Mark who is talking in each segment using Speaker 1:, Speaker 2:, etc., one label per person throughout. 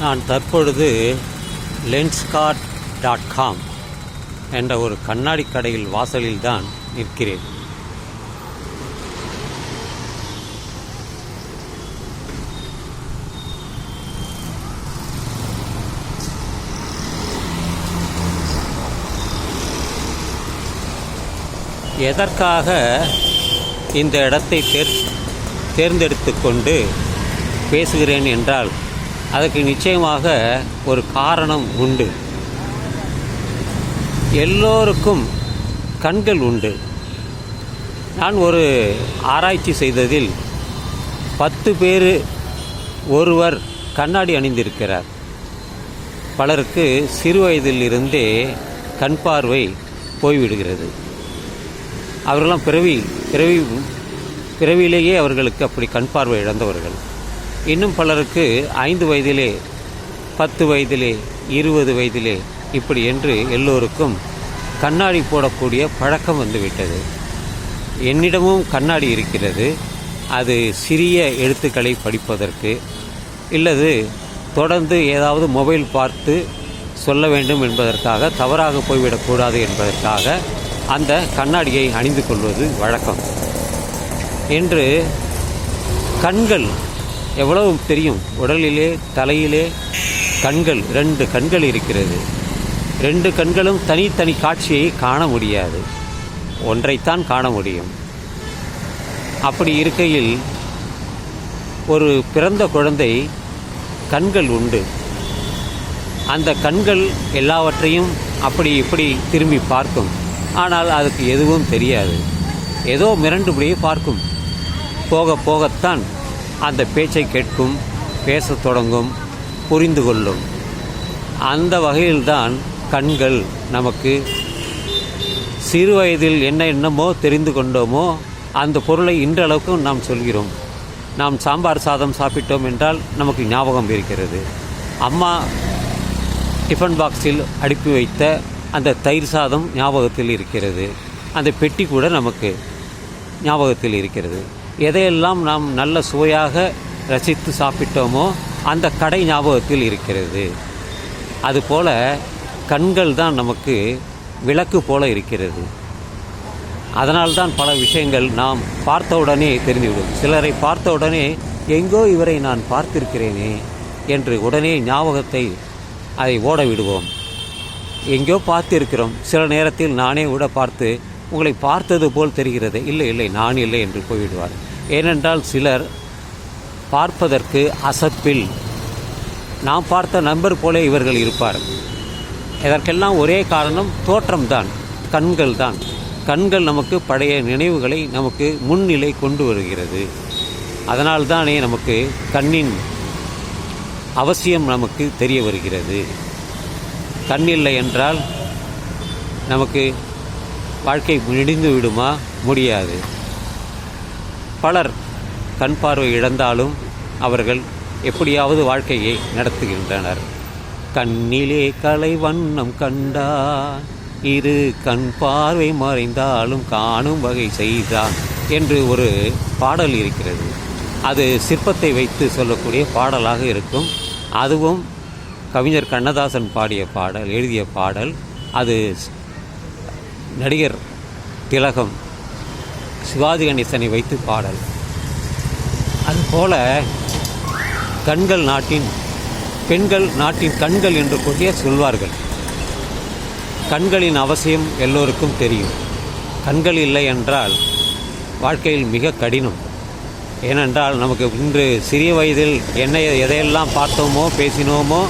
Speaker 1: நான் தற்பொழுது Lenskart dot com என்ற ஒரு கண்ணாடி கடையில் வாசலில் தான் நிற்கிறேன். எதற்காக இந்த இடத்தை தேர் தேர்ந்தெடுத்து கொண்டு பேசுகிறேன் என்றால் அதற்கு நிச்சயமாக ஒரு காரணம் உண்டு. எல்லோருக்கும் கண்கள் உண்டு. நான் ஒரு ஆராய்ச்சி செய்ததில் பத்து பேர் ஒருவர் கண்ணாடி அணிந்திருக்கிறார். பலருக்கு சிறு வயதிலிருந்தே கண் பார்வை போய்விடுகிறது. அவர்களெல்லாம் பிறவி பிறவி பிறவியிலேயே அவர்களுக்கு அப்படி கண் பார்வை இழந்தவர்கள். இன்னும் பலருக்கு ஐந்து வயதிலே பத்து வயதிலே இருபது வயதிலே இப்படி என்று எல்லோருக்கும் கண்ணாடி போடக்கூடிய பழக்கம் வந்துவிட்டது. என்னிடமும் கண்ணாடி இருக்கிறது. அது சிறிய எழுத்துக்களை படிப்பதற்கு இல்லது தொடர்ந்து ஏதாவது மொபைல் பார்த்து சொல்ல வேண்டும் என்பதற்காக தவறாக போய்விடக்கூடாது என்பதற்காக அந்த கண்ணாடியை அணிந்து கொள்வது வழக்கம். என்று கண்கள் எவ்வளவு தெரியும்? உடலிலே தலையிலே கண்கள் ரெண்டு கண்கள் இருக்கிறது. ரெண்டு கண்களும் தனித்தனி காட்சியை காண முடியாது. ஒன்றைத்தான் காண முடியும். அப்படி இருக்கையில் ஒரு பிறந்த குழந்தை கண்கள் உண்டு. அந்த கண்கள் எல்லாவற்றையும் அப்படி இப்படி திரும்பி பார்க்கும். ஆனால் அதுக்கு எதுவும் தெரியாது. ஏதோ மிரண்டுபடியே பார்க்கும். போக போகத்தான் அந்த பேச்சை கேட்கும் பேசத் தொடங்கும் புரிந்து கொள்ளும். அந்த வகையில்தான் கண்கள் நமக்கு சிறு வயதில் என்ன என்னமோ தெரிந்து கொண்டோமோ அந்த பொருளை இன்றளவுக்கும் நாம் சொல்கிறோம். நாம் சாம்பார் சாதம் சாப்பிட்டோம் என்றால் நமக்கு ஞாபகம் இருக்கிறது. அம்மா டிஃபன் பாக்ஸில் அடுப்பி வைத்த அந்த தயிர் சாதம் ஞாபகத்தில் இருக்கிறது. அந்த பெட்டி கூட நமக்கு ஞாபகத்தில் இருக்கிறது. எதையெல்லாம் நாம் நல்ல சுவையாக ரசித்து சாப்பிட்டோமோ அந்த கடை ஞாபகத்தில் இருக்கிறது. அதுபோல கண்கள் தான் நமக்கு விளக்கு போல இருக்கிறது. அதனால்தான் பல விஷயங்கள் நாம் பார்த்தவுடனே தெரிந்துவிடும். சிலரை பார்த்தவுடனே எங்கோ இவரை நான் பார்த்திருக்கிறேனே என்று உடனே ஞாபகத்தை அதை ஓட விடுவோம் எங்கேயோ பார்த்திருக்கிறோம். சில நேரத்தில் நானே கூட பார்த்து உங்களை பார்த்தது போல் தெரிகிறது. இல்லை இல்லை நான் இல்லை என்று போய்விடுவார் ஏனென்றால் சிலர் பார்ப்பதற்கு அசப்பில். நாம் பார்த்த நண்பர் போல இவர்கள் இருப்பார். இதற்கெல்லாம் ஒரே காரணம் தோற்றம்தான் கண்கள் தான் கண்கள் நமக்கு பழைய நினைவுகளை நமக்கு முன்னிலை கொண்டு வருகிறது. அதனால்தானே நமக்கு கண்ணின் அவசியம் நமக்கு தெரிய வருகிறது. கண் இல்லை என்றால் நமக்கு வாழ்க்கை முடிந்து விடுமா? முடியாது. பலர் கண் பார்வை இழந்தாலும் அவர்கள் எப்படியாவது வாழ்க்கையை நடத்துகின்றனர். கண்ணிலே கலை வண்ணம் கண்டா இரு கண் பார்வை மறைந்தாலும் காணும் வகை செய்தான் என்று ஒரு பாடல் இருக்கிறது. அது சிற்பத்தை வைத்து சொல்லக்கூடிய பாடலாக இருக்கும். அதுவும் கவிஞர் கண்ணதாசன் பாடிய பாடல் எழுதிய பாடல். அது நடிகர் திலகம் சிவாஜி கணேசனை வைத்து பாடல். அதுபோல கண்கள் நாட்டின் பெண்கள் நாட்டின் கண்கள் என்று கூடிய சொல்வார்கள். கண்களின் அவசியம் எல்லோருக்கும் தெரியும். கண்கள் இல்லை என்றால் வாழ்க்கையில் மிக கடினம். ஏனென்றால் நமக்கு இன்று சிறிய வயதில் என்ன எதையெல்லாம் பார்த்தோமோ பேசினோமோ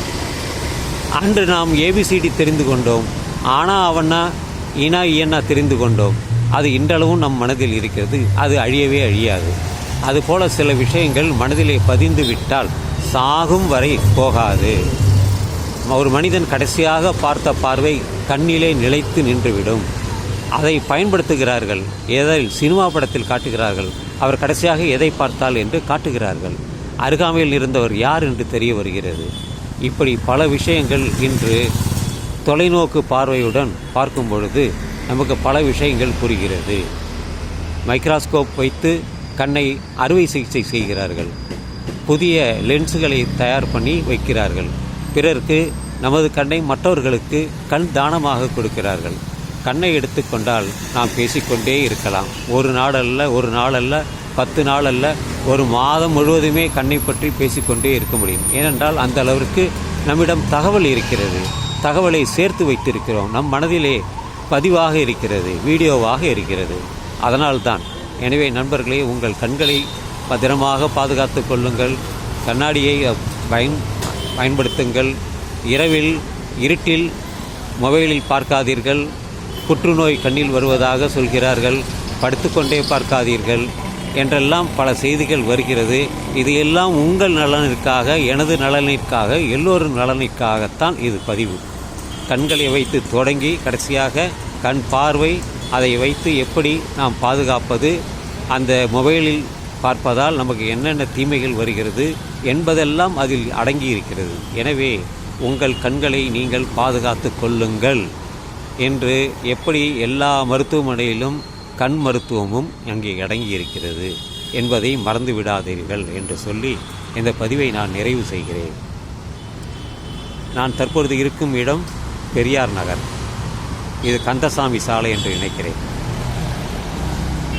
Speaker 1: அன்று நாம் ஏபிசிடி தெரிந்து கொண்டோம். ஆனா அவனா இனா இயன்னா தெரிந்து கொண்டோம். அது இன்றளவும் நம் மனதில் இருக்கிறது. அது அழியவே அழியாது. அதுபோல சில விஷயங்கள் மனதிலே பதிந்து விட்டால் சாகும் வரை போகாது. ஒரு மனிதன் கடைசியாக பார்த்த பார்வை கண்ணிலே நிலைத்து நின்றுவிடும். அதை பயன்படுத்துகிறார்கள். எதை சினிமா படத்தில் காட்டுகிறார்கள். அவர் கடைசியாக எதை பார்த்தால் என்று காட்டுகிறார்கள். அருகாமையில் இருந்தவர் யார் என்று தெரிய வருகிறது. இப்படி பல விஷயங்கள் இன்று தொலைநோக்கு பார்வையுடன் பார்க்கும் பொழுது நமக்கு பல விஷயங்கள் புரிகிறது. மைக்ராஸ்கோப் வைத்து கண்ணை அறுவை சிகிச்சை செய்கிறார்கள். புதிய லென்ஸுகளை தயார் பண்ணி வைக்கிறார்கள். பிறருக்கு நமது கண்ணை மற்றவர்களுக்கு கண் தானமாக கொடுக்கிறார்கள். கண்ணை எடுத்துக்கொண்டால் நாம் பேசிக்கொண்டே இருக்கலாம். ஒரு நாளல்ல ஒரு நாளல்ல பத்து நாளல்ல ஒரு மாதம் முழுவதுமே கண்ணை பற்றி பேசிக்கொண்டே இருக்க முடியும். ஏனென்றால் அந்த அளவிற்கு நம்மிடம் தகவல் இருக்கிறது. தகவலை சேர்த்து வைத்திருக்கிறோம். நம் மனதிலே பதிவாக இருக்கிறது வீடியோவாக இருக்கிறது. அதனால்தான் எனவே நண்பர்களே உங்கள் கண்களை பத்திரமாக பாதுகாத்து கொள்ளுங்கள். கண்ணாடியை பயன் பயன்படுத்துங்கள். இரவில் இருட்டில் மொபைலில் பார்க்காதீர்கள். புற்றுநோய் கண்ணில் வருவதாக சொல்கிறார்கள். படுத்துக்கொண்டே பார்க்காதீர்கள். என்றெல்லாம் பல செய்திகள் வருகிறது. இது எல்லாம் உங்கள் நலனிற்காக எனது நலனிற்காக எல்லோரும் நலனிற்காகத்தான் இது பதிவு. கண்களை வைத்து தொடங்கி கடைசியாக கண் பார்வை அதை வைத்து எப்படி நாம் பாதுகாப்பது அந்த மொபைலில் பார்ப்பதால் நமக்கு என்னென்ன தீமைகள் வருகிறது என்பதெல்லாம் அதில் அடங்கி இருக்கிறது எனவே உங்கள் கண்களை நீங்கள் பாதுகாத்து கொள்ளுங்கள் என்று எப்படி எல்லா மருத்துவமனையிலும் கண் மருத்துவமும் அங்கே அடங்கி இருக்கிறது என்பதை மறந்து விடாதீர்கள் என்று சொல்லி இந்த பதிவை நான் நிறைவு செய்கிறேன். நான் தற்பொழுது இருக்கும் இடம் பெரியார் நகர். இது கந்தசாமி சாலை என்று நினைக்கிறேன்